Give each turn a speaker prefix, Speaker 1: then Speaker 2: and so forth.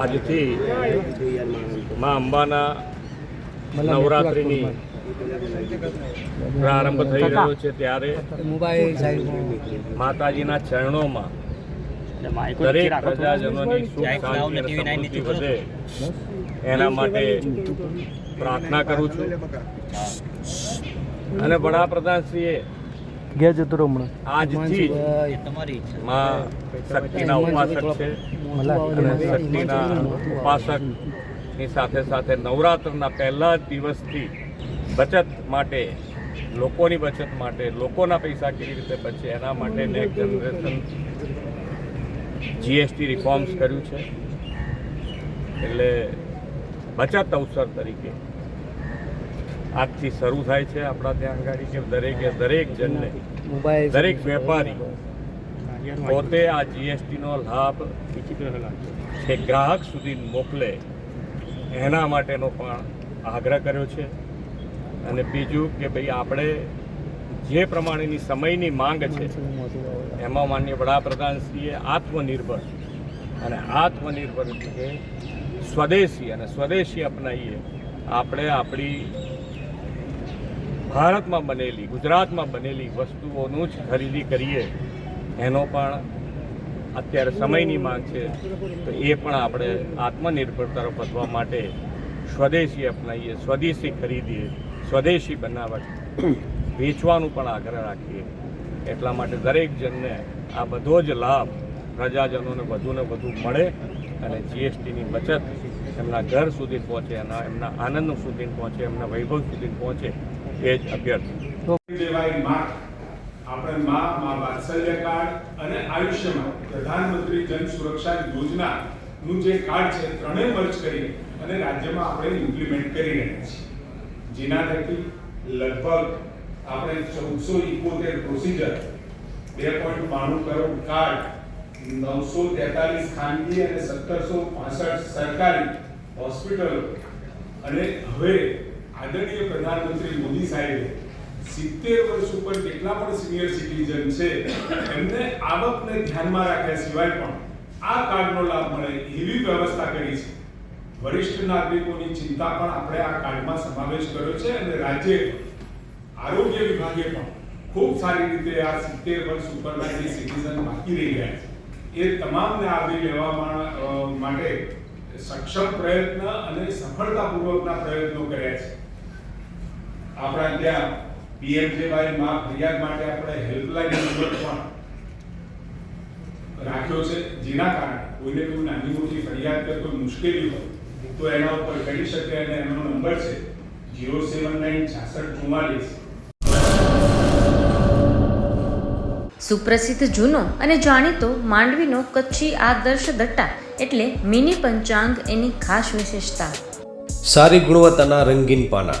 Speaker 1: આજથી મા અંબાના નવરાત્રિની પ્રારંભ થઈ રહ્યો છે ત્યારે માતાજીના ચરણોમાં દરેક પ્રજાજનોની સુખ શાંતિ સમૃદ્ધિ વધે. એના માટે પ્રાર્થના કરું છું. અને વડાપ્રધાનશ્રીએ
Speaker 2: રહો હમણાં.
Speaker 1: આજથી માં શક્તિના ઉપાસક છે. અને શક્તિના ઉપાસકની સાથે સાથે નવરાત્રના પહેલા જ દિવસથી બચત માટે, લોકોની બચત માટે, લોકોના પૈસા કેવી રીતે બચે એના માટે નેક્સ્ટ જનરેશન જીએસટી રિફોર્મ્સ કર્યું છે. એટલે બચત અવસર તરીકે આજથી શરૂ થાય છે આપણા ત્યાં આગળ કે દરેકે દરેક જણને દરેક વેપારી પોતે આ જીએસટીનો લાભ છે. ગ્રાહક સુધી મોકલે એના માટેનો પણ આગ્રહ કર્યો છે. અને બીજું કે ભાઈ આપણે જે પ્રમાણેની સમયની માંગ છે એમાં માન્ય વડાપ્રધાનશ્રીએ આત્મનિર્ભર અને આત્મનિર્ભર એટલે સ્વદેશી અને સ્વદેશી અપનાવીએ આપણે આપણી ભારતમાં બનેલી, ગુજરાતમાં બનેલી વસ્તુઓનું જ ખરીદી કરીએ, એનો પણ અત્યારે સમયની માંગ છે. તો એ પણ આપણે આત્મનિર્ભર તરફ વધવા માટે સ્વદેશી અપનાવીએ, સ્વદેશી ખરીદીએ, સ્વદેશી બનાવટ વેચવાનું પણ આગ્રહ રાખીએ. એટલા માટે દરેક જણને આ બધો જ લાભ પ્રજાજનોને વધુને વધુ મળે અને જીએસટીની બચત એમના ઘર સુધી પહોંચે, એના એમના આનંદ સુધી પહોંચે, એમના વૈભવ સુધી પહોંચે. એ જ અભ્યર્થના.
Speaker 3: આપણે મા મા વાત્સલ્ય કાર્ડ અને આયુષ્યમાં પ્રધાનમંત્રી જન સુરક્ષા યોજના નું જે કાર્ડ છે ત્રણેય મર્જ કરી અને રાજ્યમાં આપણે ઇમ્પ્લિમેન્ટ કરી રહ્યા છીએ. જેના થકી લગભગ આપણે ચૌદસો ઇકોતેર પ્રોસિજર બે પોઈન્ટ બાણું કરોડ કાર્ડ નવસો તેતાલીસ ખાનગી અને સત્તરસો પાસઠ સરકારી હોસ્પિટલો અને હવે આદરણીય પ્રધાનમંત્રી મોદી સાહેબે સિત્તેર વર્ષ ઉપર જેટલા પણ સિનિયર સિટીઝન છે, એમને આવકને ધ્યાનમાં રાખ્યા સિવાય પણ આ કાર્ડનો લાભ મળે એવી વ્યવસ્થા કરી છે. વરિષ્ઠ નાગરિકોની ચિંતા પણ આપણે આ કાર્ડમાં સમાવેશ કર્યો છે અને રાજ્ય આરોગ્ય વિભાગે પણ ખૂબ સારી રીતે આ સિત્તેર વર્ષ ઉપરના જે સિટીઝન બાકી રહી ગયા છે, એ તમામને આવરી લેવા માટે સક્ષમ પ્રયત્ન અને સફળતાપૂર્વકના પ્રયત્નો કર્યા છે. આપણા ત્યાં પીએમજેવાયમાં ફરિયાદ માટે આપણે હેલ્પલાઇન નંબર પણ રાખ્યો છે જેના કારણે કોઈને કોઈ નાની મોટી ફરિયાદ કે કોઈ મુશ્કેલી હોય તો એના ઉપર કરી શકે અને એનો નંબર છે જીરો સેવન નાઇન છાસઠ ચુમ્માલીસ
Speaker 4: સુપ્રસિદ્ધ જૂનો અને જાણીતો માંડવીનો કચ્છી આદર્શ દટ્ટા એટલે મિની પંચાંગ એની ખાસ વિશેષતા.
Speaker 5: સારી ગુણવત્તાના રંગીન પાના.